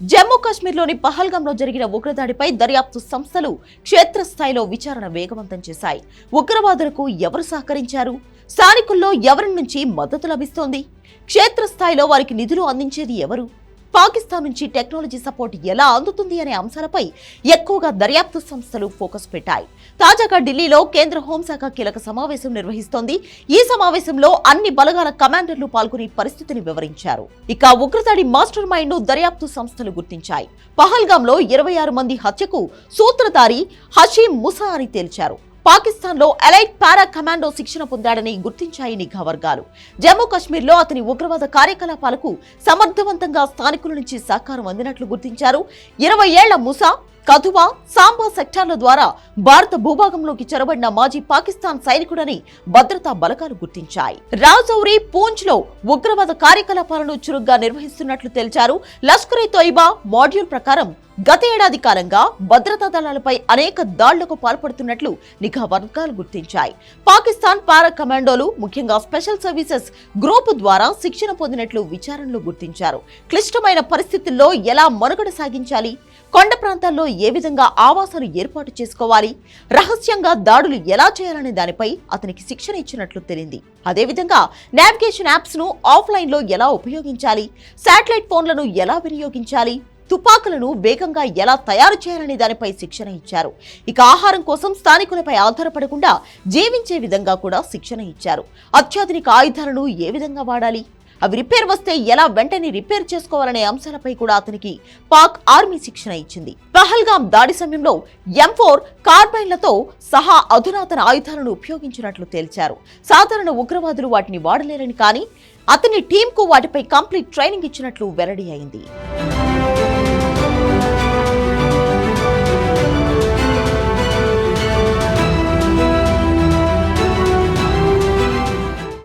జమ్మూ కాశ్మీర్లోని పహల్గాంలో జరిగిన ఉగ్రదాడిపై దర్యాప్తు సంస్థలు క్షేత్రస్థాయిలో విచారణ వేగవంతం చేశాయి. ఉగ్రవాదులకు ఎవరు సహకరించారు? స్థానికుల్లో ఎవరి నుంచి మద్దతు లభిస్తోంది? క్షేత్రస్థాయిలో వారికి నిధులు అందించేది ఎవరు? పాకిస్తాన్ నుంచి టెక్నాలజీ సపోర్ట్ ఎలా అందుతుంది అనే అంశాలపై ఎక్కువగా దర్యాప్తు సంస్థలు ఫోకస్ పెట్టాయి. తాజాగా ఢిల్లీలో కేంద్ర హోంశాఖ కీలక సమావేశం నిర్వహిస్తోంది. ఈ సమావేశంలో అన్ని బలగాల కమాండర్లు పాల్గొని పరిస్థితిని వివరించారు. ఇక ఉగ్రదాడి మాస్టర్ మైండ్ను దర్యాప్తు సంస్థలు గుర్తించాయి. పహల్గాంలో ఇరవై ఆరు మంది హత్యకు సూత్రధారి హషీం ముసా అని తేల్చారు. పాకిస్తాన్లో ఎలైట్ పారా కమాండో శిక్షణ పొందాడని గుర్తించాయి నిఘా వర్గాలు. జమ్మూ కాశ్మీర్లో అతని ఉగ్రవాద కార్యకలాపాలకు సమర్థవంతంగా స్థానికుల నుంచి సహకారం అందినట్లు గుర్తించారు. ఇరవై ఏళ్ళ ముసా కథువా సాంబా సెక్టార్ల ద్వారా భారత భూభాగంలోకి చొరబడిన మాజీ పాకిస్తాన్ సైనికుడని భద్రతా బలగాలు గుర్తించాయి. రాజౌరి పూంచ్లో ఉగ్రవాద కార్యకలాపాలను చురుగ్గా నిర్వహిస్తున్నట్లు తెలిచారు. లష్కరే తోయిబా మాడ్యూల్ ప్రకారం గత ఏడాది కాలంగా భద్రతా దళాలపై అనేక దాడులకు పాల్పడుతున్నట్లు నిఘా వర్గాలు గుర్తించాయి. పాకిస్తాన్ పారా కమాండోలు ముఖ్యంగా స్పెషల్ సర్వీసెస్ గ్రూప్ ద్వారా శిక్షణ పొందినట్లు విచారణలో గుర్తించారు. క్లిష్టమైన పరిస్థితుల్లో ఎలా మనుగడ సాగించాలి? కొండ ప్రాంతాల్లో ఏ విధంగా ఆవాసాలు ఏర్పాటు చేసుకోవాలి? రహస్యంగా దాడులు ఎలా చేయాలనే దానిపై అతనికి శిక్షణ ఇచ్చినట్లు తెలింది. అదేవిధంగా నావిగేషన్ యాప్స్ను ఎలా ఉపయోగించాలి? శాటిలైట్ ఫోన్లను ఎలా వినియోగించాలి? తుపాకులను వేగంగా ఎలా తయారు చేయాలనే దానిపై శిక్షణ ఇచ్చారు. ఇక ఆహారం కోసం స్థానికులపై ఆధారపడకుండా జీవించే విధంగా కూడా శిక్షణ ఇచ్చారు. అత్యాధునిక ఆయుధాలను ఏ విధంగా వాడాలి? అవి రిపేర్ వస్తే ఎలా వెంటనే రిపేర్ చేసుకోవాలనే అంశాలపై కూడా అతనికి పాక్ ఆర్మీ శిక్షణ ఇచ్చింది. పహల్గాం దాడి సమయంలో ఎం ఫోర్ కార్బైన్లతో సహా అధునాతన ఆయుధాలను ఉపయోగించినట్లు తేల్చారు. సాధారణ ఉగ్రవాదులు వాటిని వాడలేరని కానీ అతని టీంకు వాటిపై కంప్లీట్ ట్రైనింగ్ ఇచ్చినట్లు వెల్లడి అయింది.